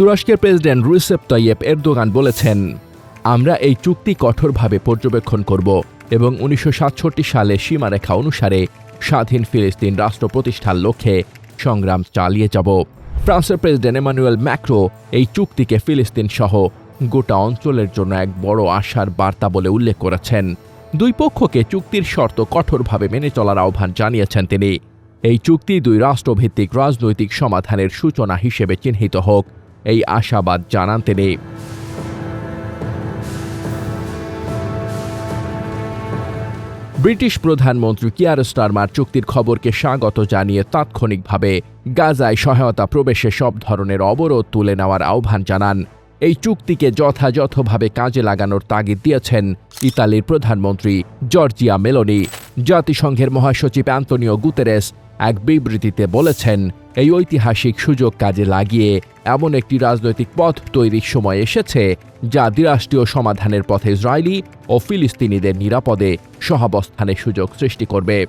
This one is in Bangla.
তুরস্কের প্রেসিডেন্ট রুসেপ তৈয়েব এরদোগান বলেছেন, আমরা এই চুক্তি কঠোরভাবে পর্যবেক্ষণ করব এবং উনিশশো সাতষট্টি সালে সীমারেখা অনুসারে স্বাধীন ফিলিস্তিন রাষ্ট্র প্রতিষ্ঠার লক্ষ্যে সংগ্রাম চালিয়ে যাব। ফ্রান্সের প্রেসিডেন্ট এমানুয়েল ম্যাক্রো এই চুক্তিকে ফিলিস্তিন সহ গোটা অঞ্চলের জন্য এক বড় আশার বার্তা বলে উল্লেখ করেছেন। দুই পক্ষকে চুক্তির শর্ত কঠোরভাবে মেনে চলার আহ্বান জানিয়েছেন তিনি। এই চুক্তি দুই রাষ্ট্রভিত্তিক রাজনৈতিক সমাধানের সূচনা হিসেবে চিহ্নিত হোক। এই আশাবাদ জানান তিনি। ব্রিটিশ প্রধানমন্ত্রী কিয়ার স্টারমার চুক্তির খবরকে স্বাগত জানিয়ে তাৎক্ষণিকভাবে গাজায় সহায়তা প্রবেশে সব ধরনের অবরোধ তুলে নেওয়ার আহ্বান জানান। এই চুক্তিকে যথাযথভাবে কাজে লাগানোর তাগিদ দিয়েছেন ইতালির প্রধানমন্ত্রী জর্জিয়া মেলোনি। জাতিসংঘের মহাসচিব অ্যান্তনিও গুতেরেস এক বিবৃতিতে বলেছেন, এই ঐতিহাসিক সুযোগ কাজে লাগিয়ে এমন একটি রাজনৈতিক পথ তৈরির সময় এসেছে, যা দ্বিরাষ্ট্রীয় সমাধানের পথে ইসরায়েলি ও ফিলিস্তিনিদের নিরাপদে সহাবস্থানের সুযোগ সৃষ্টি করবে।